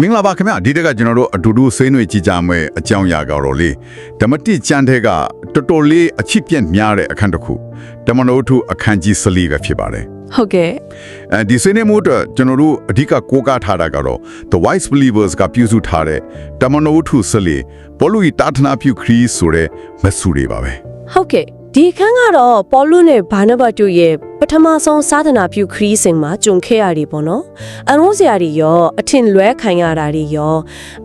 မင်္ဂလာပါခင်ဗျဒီတက်ကကျွန်တော်တို့အတူတူဆွေးနွေးကြည့်ကြမယ်အကြောင်းအရာကတော့လေဓမ္မတိကျမ်းထဲကတော်တော်လေးအချစ်ပြန့်များတဲ့အခန်းတစ်ခုဓမ္မနိုးထုအခန်းကြီး14ပဲဖြစ်ပါတယ်ဟုတ်ကဲ့အဲဒီဆွေးနွေးမှုအတွက်ကျွန်တော်တို့အဓိကကိုးကားထားတာကတော့ The Wise Believers ကပြုစုထားတဲ့ဓမ္မနိုးထု14ဘောလူဤတာသနာပြုခရီးဆိုတဲ့မဆူတွေပါပဲဟုတ်ကဲ့ ဒီအခန်းကတော့ပေါလုနဲ့ဘာနဘတ်တို့ရဲ့ပထမဆုံးစာသနာပြုခရီးစဉ်မှာကြုံခဲ့ရတယ်ပေါ့နော်အရုံးစရာတွေရောအထင်လွဲခံရတာတွေရော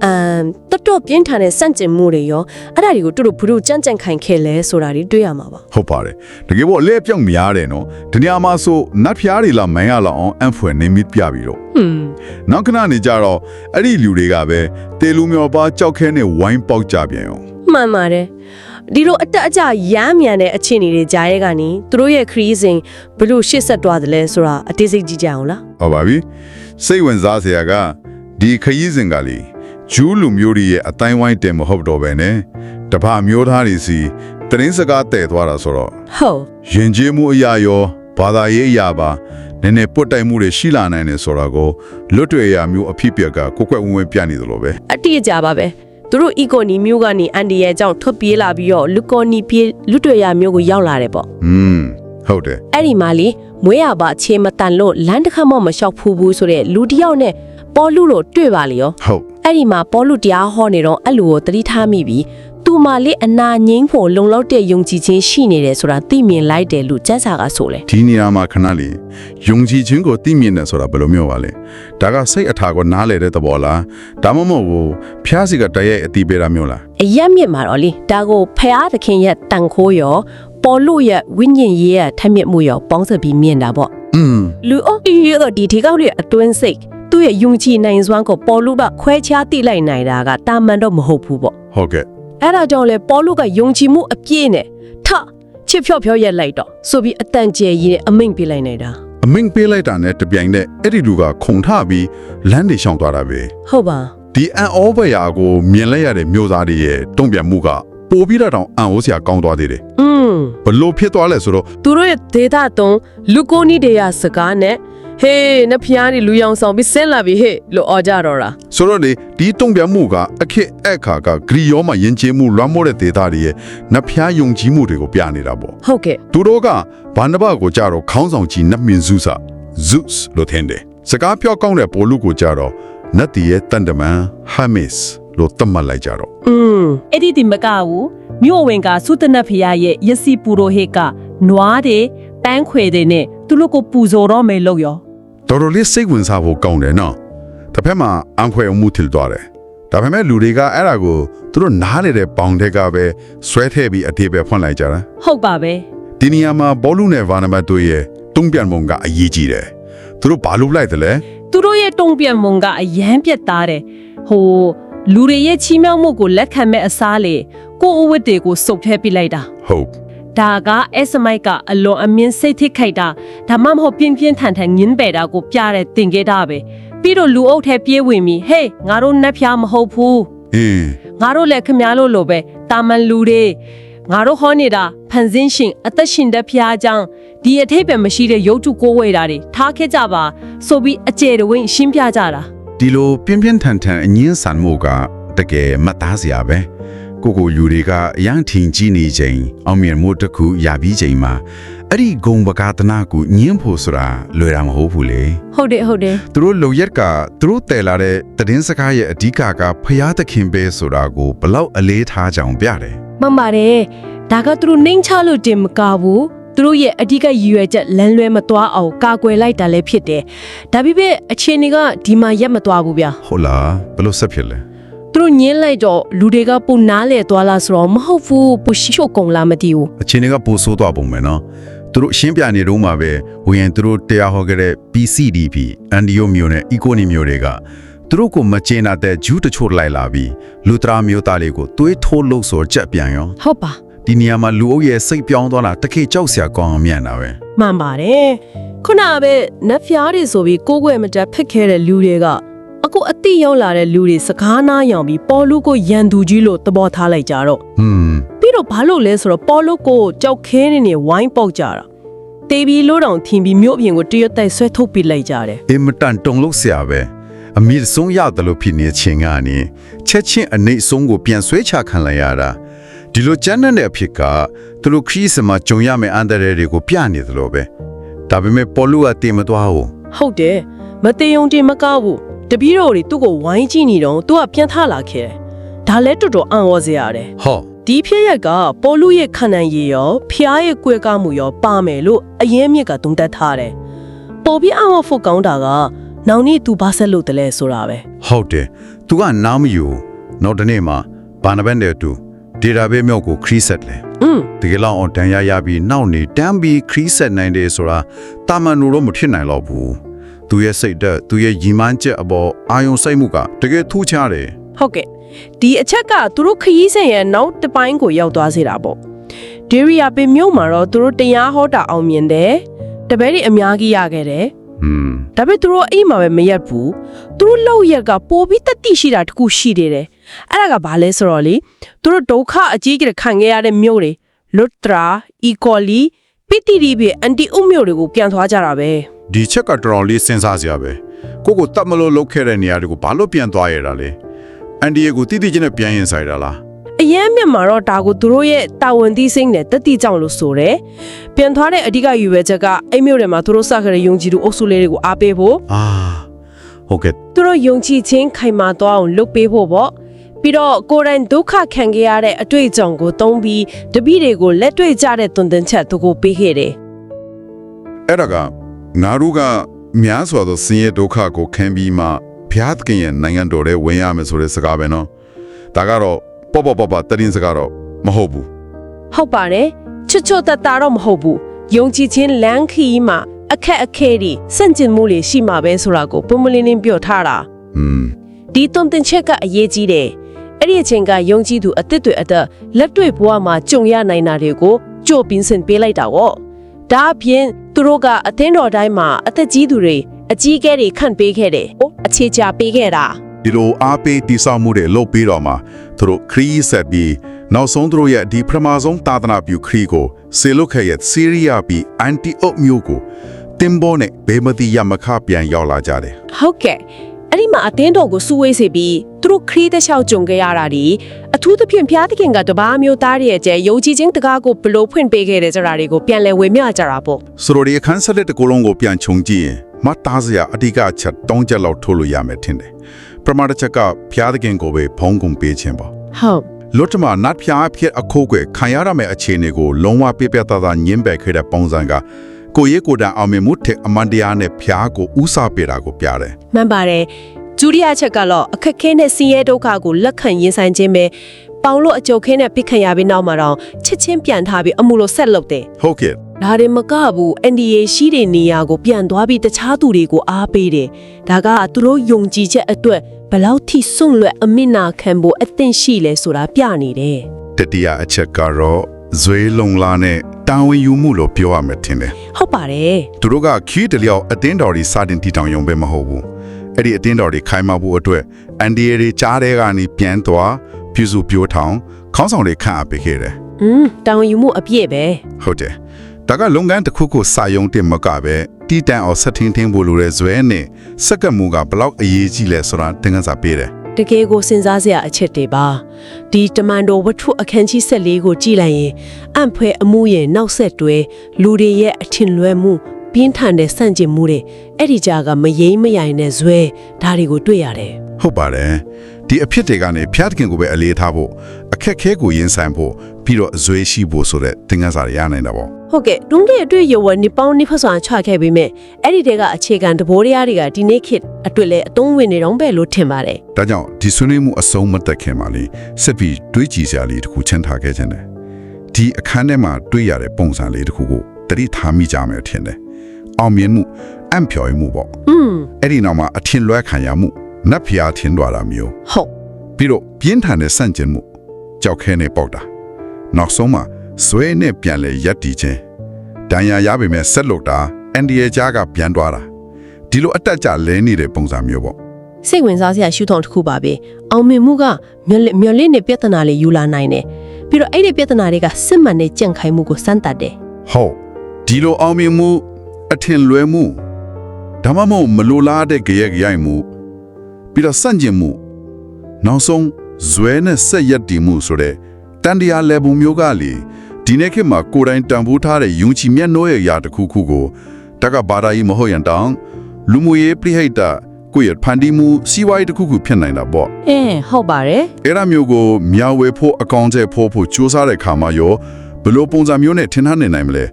အမ်တော်တော်ပြင်းထန်တဲ့စန့်ကျင်မှုတွေရောအဲ့ဒါတွေကိုတို့တို့ဘုရုကြမ်းကြမ်းခိုင်ခဲ့လဲဆိုတာတွေတွေ့ရမှာပါဟုတ်ပါတယ်တကယ်ပေါ့အလဲအပြောင်းများတယ်နော်ဒီနေရာမှာဆိုနတ်ဖျားတွေလာမန်းရလောက်အောင်အန်ဖွယ်နေမိပြပြီးတော့ဟွန်းနောက်ခဏနေကြတော့အဲ့ဒီလူတွေကပဲတေလူမျောပါကြောက်ခဲနဲ့ဝိုင်းပေါက်ကြပြန်ရောမှန်ပါတယ် ဒီလိုအတက်အကျရမ်းမြန်တဲ့အခြေအနေတွေကြားရဲကနေသူတို့ရဲ့ခရီးစဉ်ဘလို့ရှေ့ဆက်သွားတယ်လဲဆိုတာအသေးစိတ်ကြည့်ကြအောင်လားဟုတ်ပါပြီစိတ်ဝင်စားစရာကဒီခရီးစဉ်ကလေဂျူးလူမျိုးတွေရဲ့အတိုင်းဝိုင်းတင်မဟုတ်တော့ပဲနဲ့တပမျိုးသားတွေစီတရင်စကားတဲ့သွားတာဆိုတော့ဟုတ်ယဉ်ကျေးမှုအရာရောဘာသာရေးအရာပါနည်းနည်းပွတ်တိုက်မှုတွေရှိလာနိုင်တယ်ဆိုတာကိုလွတ်တွေအရာမျိုးအဖြစ်ပြက်ကကိုကွက်ဝင်ဝင်ပြနေသလိုပဲအတိအကျပါပဲ သူတို့ economy မျိုးကနေအန်ဒီရဲ့အကြောင့်ထွက်ပြေးလာပြီးတော့လူကော်နီပြေးလူတွေရမျိုးကိုရောက်လာတယ်ပေါ့อืมဟုတ်တယ်အဲ့ဒီမှာလေမွေးရပါအခြေမတန်လို့လမ်းတစ်ခါမှမလျှောက်ဖူးဘူးဆိုတဲ့လူတစ်ယောက်နဲ့ပေါ်လူလို့တွေ့ပါလေရောဟုတ်အဲ့ဒီမှာပေါ်လူတရားဟောနေတော့အဲ့လူကိုတတိထားမိပြီး သူမလေးအနာငိမ့်ဖို့လုံလောက်တဲ့ယုံကြည်ခြင်းရှိနေတယ်ဆိုတာသိမြင်လိုက်တယ်လို့စန်းစာကဆိုလဲဒီနေရာမှာခဏလေးယုံကြည်ခြင်းကိုသိမြင်တယ်ဆိုတာဘယ်လိုမျိုးပါလဲဒါကစိတ်အထာကိုနားလေတဲ့သဘောလားဒါမှမဟုတ်ဘူးဖျားစီကတရက်အတီးပေးတာမျိုးလားအရက်မြင့်မှာတော့လေဒါကိုဖះသခင်ရဲ့တန်ခိုးရောပေါ်လူရဲ့ဝိညာဉ်ရေးရဲ့ထက်မြက်မှုရောပေါင်းစပ်ပြီးမြင်တာပေါ့อืมလူအုပ်ကြီးရတော့ဒီဒီကောက်ရဲ့အတွင်းစိတ်သူ့ရဲ့ယုံကြည်နိုင်စွမ်းကိုပေါ်လူကခွဲခြားသိလိုက်နိုင်တာကတာမန်တော့မဟုတ်ဘူးပေါ့ဟုတ်ကဲ့ အဲ့ဒါကြောင့်လေပေါ်လူကယုံကြည်မှုအပြည့်နဲ့ထချစ်ဖြော့ဖြော့ရက်လိုက်တော့ဆိုပြီးအတန်ကျဲကြီးနဲ့အမိန့်ပေးလိုက်နိုင်တာအမင်းပေးလိုက်တာနဲ့တပြိုင်နက်အဲ့ဒီလူကခုံထပြီးလမ်းတွေရှောင်သွားတာပဲဟုတ်ပါဒီအန်အောဘယာကိုမြင်လိုက်ရတဲ့မျိုးသားတွေရဲ့တုံ့ပြန်မှုကပိုပြီးတော့တောင်အန်အိုးစရာကောင်းသွားသေးတယ်อืมဘလို့ဖြစ်သွားလဲဆိုတော့သူတို့ရဲ့ဒေတာတုံးလူကိုနီဒေယာစကားနဲ့ ဟေးနဖျားနေလူရောင်ဆောင်ပြီးဆင်းလာပြီဟဲ့လို့អော်ကြတော့တာ ဆိုတော့လေဒီတုံ့ပြန်မှုကအခက်အခါကဂရီယောမှာယဉ်ကျေးမှုလွှမ်းမိုးတဲ့ဒေသတွေရဲ့နဖျားယုံကြည်မှုတွေကိုပြနေတာပေါ့ ဟုတ်ကဲ့ သူတို့ကဘာနဘကိုကြတော့ခေါင်းဆောင်ကြီးနတ်မြင့်ဇုစာ Zeus လို့ထင်တယ်စကားပြောကောင်းတဲ့ပိုလူကိုကြတော့နတ်တီရဲ့တန်တမန် Hermes လို့သတ်မှတ်လိုက်ကြတော့ อืม အဲ့ဒီဒီမကဘူးမြို့ဝင်ကသုတနတ်ဖရာရဲ့ယစီပူရိုဟစ်ကနွားတွေပန်းခွေတွေနဲ့သူတို့ကိုပူဇော်တော့မယ်လို့ရော တော်တော်လေးစိတ်ဝင်စားဖို့ကောင်းတယ်နော်တစ်ဖက်မှာအံခွဲအမှုထစ်သွားတယ်ဒါပေမဲ့လူတွေကအဲ့ဒါကိုသူတို့နားနေတဲ့ပေါင်ထက်ကပဲဆွဲထည့်ပြီးအတေးပဲဖွင့်လိုက်ကြတာဟုတ်ပါပဲဒီနေရာမှာဘောလူနဲ့ဗာနမတ်တို့ရဲ့တုံ့ပြန်ပုံကအရေးကြီးတယ်သူတို့ဘာလုပ်လိုက်တယ်လဲသူတို့ရဲ့တုံ့ပြန်မုံကအယမ်းပြတ်သားတယ်ဟိုလူတွေရဲ့ချီးမြှောက်မှုကိုလက်ခံမဲ့အစားလေကိုယ့်အဝတ်တွေကိုစုပ်ဖဲပြလိုက်တာဟုတ် ဒါကအစမိုက်ကအလွန်အမြင့်စိတ်ထိခိုက်တာဒါမှမဟုတ်ပြင်းပြင်းထန်ထန်ညင်းပယ်တာကိုပြတဲ့တင်ခဲ့တာပဲပြီးတော့လူအုပ်ထဲပြေးဝင်ပြီးဟေးငါတို့နှက်ဖျားမဟုတ်ဘူးအင်းငါတို့လည်းခမည်းလို့လိုပဲတာမန်လူတွေငါတို့ဟောနေတာဖန်ဆင်းရှင်အသက်ရှင်တဲ့ဖျားကြောင့်ဒီအထိပ္ပယ်မရှိတဲ့ရုပ်တုကိုးဝေတာတွေထားခဲ့ကြပါဆိုပြီးအကျယ်တဝင်းရှင်းပြကြတာဒီလိုပြင်းပြင်းထန်ထန်အငင်းဆန်မှုကတကယ်မှတ်သားစရာပဲ ကိုကိုလူတွေကအရန်ထင်ကြီးနေချိန်အောင်မြင်မှုတစ်ခုရပြီးချိန်မှာအဲ့ဒီဂုံပကာသနာကိုညင်းဖို့ဆိုတာလွယ်တာမဟုတ်ဘူးလေဟုတ်တယ်ဟုတ်တယ်သူတို့လုံရက်ကသူတို့တည်လာတဲ့တည်င်းစကားရဲ့အဓိကကဖျားသခင်ပဲဆိုတာကိုဘလောက်အလေးထားကြောင်ပြတယ်မှန်ပါတယ်ဒါကသူတို့နှိမ့်ချလို့တင်မကဘူးသူတို့ရဲ့အဓိကရည်ရွယ်ချက်လမ်းလွဲမသွားအောင်ကာကွယ်လိုက်တာလည်းဖြစ်တယ်ဒါပေမဲ့အခြေအနေကဒီမှာရက်မသွားဘူးဗျာဟုတ်လားဘလို့ဆက်ဖြစ်လဲ သူတို့ညင်းလိုက်တော့လူတွေကပုံနားလေသွားလားဆိုတော့မဟုတ်ဘူးပူရှိချိုကုန်လားမသိဘူးအချိန်တွေကပိုဆိုးသွားပုံပဲနော်သူတို့ရှင်းပြနေတော့မှပဲဝရင်သူတို့တရားဟောခဲ့တဲ့ PCDP အန်ဒီယိုမျိုးနဲ့ Economy မျိုးတွေကသူတို့ကိုမကျေနပ်တဲ့ဂျူးတချို့လိုက်လာပြီးလူတရာမျိုးသားလေးကိုသွေးထိုးလို့ဆိုကြက်ပြန်ရောဟုတ်ပါဒီနေရာမှာလူအုပ်ရဲ့စိတ်ပြောင်းသွားတာတခေကြောက်စရာကောင်းအောင်မြန်တာပဲမှန်ပါတယ်ခုနကပဲနတ်ဖျားတွေဆိုပြီးကိုယ်ွယ်မတက်ဖက်ခဲတဲ့လူတွေက အခုအတိရောက်လာတဲ့လူတွေစကားနားယောင်ပြီးပေါ်လူကိုရန်သူကြီးလို့သဘောထားလိုက်ကြတော့ဟွန်းပြီးတော့ဘာလို့လဲဆိုတော့ပေါ်လူကိုကြောက်ခဲနေနေဝိုင်းပေါက်ကြတာတေဘီလို့တောင်ထင်ပြီးမြို့အပြင်ကိုတရွတ်တိုက်ဆွဲထုတ်ပစ်လိုက်ကြတယ်အင်မတန်တုံလို့ဆရာပဲအမြင့်ဆုံးရတယ်လို့ဖြစ်နေခြင်းကနေချက်ချင်းအနှိမ့်ဆုံးကိုပြန်ဆွဲချခံလိုက်ရတာဒီလိုကျန်းတဲ့အဖြစ်ကသူတို့ခရီးစမှာကြုံရမယ့်အန္တရာယ်တွေကိုပြနေသလိုပဲဒါပေမဲ့ပေါ်လူကတင်မသွားဘူးဟုတ်တယ်မတေယုံတင်မကောက်ဘူး တပီးတော်တွေသူ့ကိုဝိုင်းကြည့်နေတော့သူကပြန်ထလာခဲ့တယ်ဒါလဲတော်တော်အံ့ဩစရာတယ် ဟော ဒီဖြစ်ရက်ကပေါ်လူရဲ့ခန္ဓာရည်ရောဖျားရဲ့ကွဲကားမှုရောပါမယ်လို့အရင်မြစ်ကသုံးသပ်ထားတယ်ပေါ်ပြီးအံ့ဩဖို့ကောင်းတာကနောင်နေ့သူဘာဆက်လို့တလဲဆိုတာပဲ ဟုတ်တယ်။ तू ကနားမယူ။နောက်တနေ့မှာဘာနဘန်တဲ့သူဒေတာဘေးမြောက်ကိုခရီးဆက်လေ อืม ။တကယ်လို့အောင်တန်ရရပြီးနောက်နေတန်းပြီးခရီးဆက်နိုင်တယ်ဆိုတာတာမန်လို့တော့မဖြစ်နိုင်တော့ဘူး။ तू ရဲ့စိတ်ဓာတ်သူရဲ့ရီမန်းချက်အပေါ်အာယုံစိတ်မှုကတကယ်ထူးခြားတယ်ဟုတ်ကဲ့ဒီအချက်ကသူတို့ခရီးစဉ်ရဲ့နောက်တစ်ပိုင်းကိုရောက်သွားစေတာပေါ့ဒေရီယာပင်မြို့မှာတော့သူတို့တရားဟောတာအောင်မြင်တယ်တပည့်တွေအများကြီးရခဲ့တယ်။ဟွန်းဒါပေမဲ့သူတို့အိမ်မှာပဲမရက်ဘူးသူတို့လောက်ရက်ကပိုပြီးတက်တိရှိတာတခုရှိနေတယ်အဲ့ဒါကဘာလဲဆိုတော့လေသူတို့ဒုက္ခအကြီးကြီးခံခဲ့ရတဲ့မြို့တွေလွတ်တရာအီကောလီပီတီရီဘီအန်တီအုပ်မြို့တွေကိုပြန်သွားကြတာပဲ ဒီချက်ကတော်တော်လေးစဉ်းစားစရာပဲ။ကိုကိုတတ်မလို့လုပ်ခဲ့တဲ့နေရာတွေကိုဘာလို့ပြန်သွားရတာလဲ။အန်ဒီယေကိုတိတိကျကျနဲ့ပြန်ရင်ဆိုင်တာလားအရင်မြတ်မှာတော့ဒါကိုသူတို့ရဲ့တာဝန်သိစိတ်နဲ့တက်တိကြောင့်လို့ဆိုတယ်ပြန်သွားတဲ့အဓိကယူပဲချက်ကအိမ်မြို့တွေမှာသူတို့စခဲ့တဲ့ယုံကြည်သူအုပ်စုလေးတွေကိုအားပေးဖို့။အာဟုတ်ကဲ့သူတို့ယုံကြည်ခြင်းခိုင်မာသွားအောင်လုပ်ပေးဖို့ပေါ့ပြီးတော့ကိုယ်တိုင်ဒုက္ခခံခဲ့ရတဲ့အတွေ့အကြုံကိုသုံးပြီးတပည့်တွေကိုလက်တွေ့ကြတဲ့သွန်သင်ချက်သူကိုပေးခဲ့တယ်အဲ့ဒါက ငါတို့ကများစွာသောဆင်းရဲဒုက္ခကိုခံပြီးမှဘုရားသခင်ရဲ့နိုင်ငံတော်ထဲဝင်ရမယ်ဆိုတဲ့စကားပဲနော်ဒါကတော့ပေါ့ပေါ့ပေါ့ပေါ့တရင်စကားတော့မဟုတ်ဘူးဟုတ်ပါတယ်ချွတ်ချွတ်တတ်တာတော့မဟုတ်ဘူးယုံကြည်ခြင်းလမ်းခီးမှာအခက်အခဲတွေစန့်ကျင်မှုတွေရှိမှာပဲဆိုတာကိုပုံမလင်းလင်းပြောထားတာอืมဒီသွန်သင်ချက်ကအရေးကြီးတယ်အဲ့ဒီအချိန်ကယုံကြည်သူအသစ်တွေအသက်လက်တွေ့ဘဝမှာကြုံရနိုင်တာတွေကိုကြိုပင်းစင်ပေးလိုက်တာပေါ့ ဒါအပြင်သူတို့ကအသင်းတော်တိုင်းမှာအသက်ကြီးသူတွေအကြီးအကဲတွေခန့်ပေးခဲ့တယ်ဟိုအခြေချပေးခဲ့တာဒီလိုအားပေးတိဆောက်မှုတွေလုပ်ပြီးတော့မှသူတို့ခရီးဆက်ပြီးနောက်ဆုံးသူတို့ရဲ့ဒီပထမဆုံးသာသနာပြုခရီးကိုဆေလုခဲရဲ့ဆီးရီးယားပြီးအန်တီအုတ်မျိုးကိုတင်ဘောနဲ့ဘေမတိယမခပြန်ရောက်လာကြတယ်ဟုတ်ကဲ့အဲ့ဒီမှာအသင်းတော်ကိုစုဝေးစေပြီးသူတို့ခရီးတစ်လျှောက်ကြုံခဲ့ရတာဒီ အထူးသဖြင့်ဖျားသခင်ကတပားမျိုးသားရဲ့ကျဲယုံကြည်ခြင်းတကားကိုဘလို့ဖွင့်ပေးခဲ့တဲ့ကြတာတွေကိုပြန်လဲဝေမျှကြတာပေါ့ဆိုတော့ဒီအခန်းဆက်လက်တစ်ခုလုံးကိုပြန်ခြုံကြည့်ရင်မတ်သားစရာအဓိကအချက်၃ချက်လောက်ထုတ်လို့ရမယ်ထင်တယ်ပရမတ်တစ်ချက်ကဖျားသခင်ကိုပဲဖုံးကုန်ပေးခြင်းပါဟုတ်လွတ်တမနတ်ဖျားဖြစ်အခုကွယ်ခံရရမယ့်အခြေအနေကိုလုံးဝပြပြတသားညှင်းပယ်ခဲ့တဲ့ပုံစံကကိုယ့်ရဲ့ကိုယ်တိုင်အောင်မြင်မှုထက်အမန်တရားနဲ့ဖျားကိုဥစားပေးတာကိုပြတယ်မှန်ပါတယ် ဒုတိယချက်ကတော့အခက်ခဲနဲ့ဆင်းရဲဒုက္ခကိုလက်ခံရင်ဆိုင်ခြင်းပဲပေါင်လို့အကြုတ်ခဲနဲ့ပြစ်ခံရပြီးနောက်မှာတော့ချက်ချင်းပြန်ထားပြီးအမှုလို့ဆက်လုပ်တယ်ဟုတ်ကဲ့ဒါတွေမကဘူး NDA ရှိတဲ့နေရာကိုပြန်သွားပြီးတခြားသူတွေကိုအားပေးတယ်ဒါကသူတို့ယုံကြည်ချက်အတွက်ဘယ်လောက်ထိစွန့်လွတ်အမိနာခံဖို့အသင့်ရှိလဲဆိုတာပြနေတယ်တတိယအချက်ကတော့ဇွေးလုံလာနဲ့တာဝန်ယူမှုလို့ပြောရမယ်ထင်တယ်ဟုတ်ပါတယ်သူတို့ကခီးတလျောက်အတင်းတော်တွေစတင်တည်ထောင်ရုံပဲမဟုတ်ဘူး အဲ့ဒီအတင်းတော်တွေခိုင်မာဖို့အတွက်အန်ဒီရီတွေကြားတဲ့ကနေပြန်သွားပြူစုပြိုးထောင်ခေါင်းဆောင်တွေခန့်အပ်ပေးခဲ့တယ်อืมတာဝန်ယူမှုအပြည့်ပဲဟုတ်တယ်ဒါကလုပ်ငန်းတစ်ခုခုစာယုံတင်မကပဲတီတန်အောင်ဆက်ထင်းထင်းဖို့လိုတဲ့ဇွဲနဲ့စက်ကမှုကဘလောက်အရေးကြီးလဲဆိုတာသင်ခန်းစာပေးတယ်တကယ်ကိုစဉ်းစားစရာအချက်တွေပါဒီတမန်တော်ဝတ္ထုအခန်းကြီး14ကိုကြည့်လိုက်ရင်အံ့ဖွဲအမှုရဲ့နောက်ဆက်တွဲလူတွေရဲ့အထင်လွဲမှု ပြင်းထန်တဲ့ဆန့်ကျင်မှုတွေအဲ့ဒီကြားကမယိမ့်မယိုင်တဲ့ဇွဲဒါတွေကိုတွေ့ရတယ်ဟုတ်ပါတယ်ဒီအဖြစ်တွေကနေဖျားသခင်ကိုပဲအလေးထားဖို့အခက်ခဲကိုရင်ဆိုင်ဖို့ပြီးတော့ဇွဲရှိဖို့ဆိုတဲ့သင်ခန်းစာတွေရနိုင်တာပေါ့ဟုတ်ကဲ့တွန်းတဲ့အတွေ့အကြုံဝနိပေါင်းနိဖတ်စွာချခဲ့ပြီးမြဲအဲ့ဒီတဲကအခြေခံတဘိုးတရားတွေကဒီနေ့ခေတ်အတွက်လည်းအသုံးဝင်နေတော့ပဲလို့ထင်ပါတယ်ဒါကြောင့်ဒီဆွေးနွေးမှုအဆုံးမတက်ခင်မှာလေစစ်ပြီးတွေးကြည့်စရာလေးတစ်ခုချန်ထားခဲ့ခြင်းတယ်ဒီအခန်းထဲမှာတွေ့ရတဲ့ပုံစံလေးတစ်ခုကိုတတိထားမိကြမယ်ထင်တယ် အောင်မြင်မှုအံ့ဖြော်မှုပေါ့อืมအဲ့ဒီနောက်မှာအထင်လွဲခံရမှုနတ်ဖျားထင်တော်တာမျိုးဟုတ်ပြီးတော့ပြင်းထန်တဲ့ဆန့်ကျင်မှုကြောက်ခဲနဲ့ပေါက်တာနောက်ဆုံးမှာဇွဲနဲ့ပြန်လဲရက်တီချင်းဒဏ်ရာရပေမဲ့ဆက်လုပ်တာအန်ဒီရဲ့ကြားကပြန်သွားတာဒီလိုအတက်ကြလဲနေတဲ့ပုံစံမျိုးပေါ့စိတ်ဝင်စားစရာရှုထောင့်တစ်ခုပါပဲအောင်မြင်မှုကမျက်လမျက်လင့်နဲ့ပြဿနာလေးယူလာနိုင်တယ်ပြီးတော့အဲ့ဒီပြဿနာတွေကစစ်မှန်တဲ့ကြန့်ခိုင်မှုကိုစမ်းသပ်တယ်ဟုတ်ဒီလိုအောင်မြင်မှု အထင်လွဲမှုဒါမှမဟုတ်မလိုလားတဲ့ကြရက်ကြရိုက်မှုပြီးတော့စန့်ကျင်မှုနောက်ဆုံးဇွဲနဲ့ဆက်ရက်တည်မှုဆိုတဲ့တန်တရားလေပုံမျိုးကလေဒီနေ့ခေတ်မှာကိုယ်တိုင်တန်ဖိုးထားတဲ့ယုံကြည်မြတ်နိုးရဲ့အရာတစ်ခုခုကိုတက္ကဘာသာကြီးမဟုတ်ရင်တောင်လူမှုရေးပြိဟိတကိုယ့်ရဲ့ဖန်တီးမှုစီးပွားရေးတစ်ခုခုဖြစ်နိုင်တာပေါ့အင်းဟုတ်ပါတယ်အဲ့ဒါမျိုးကိုမျှဝေဖို့အကောင့်ကျဖို့ဖို့စူးစမ်းတဲ့ခါမှာရောဘယ်လိုပုံစံမျိုးနဲ့ထင်ထားနေနိုင်မလဲ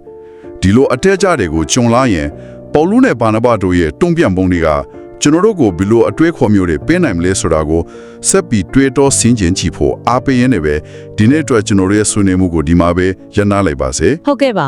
ဒီလိုအတဲကြတွေကိုဂျုံလာရင်ပေါလုနဲ့ဘာနဘတို့ရဲ့တုံ့ပြန်ပုံတွေကကျွန်တော်တို့ကိုဘယ်လိုအတွေးခေါ်မျိုးတွေပေးနိုင်မလဲဆိုတာကိုဆက်ပြီးတွေးတောဆင်ခြင်ကြည့်ဖို့အားပေးရင်းနဲ့ပဲဒီနေ့အတွက်ကျွန်တော်တို့ရဲ့ဆွေးနွေးမှုကိုဒီမှာပဲရပ်နားလိုက်ပါစေဟုတ်ကဲ့ပါ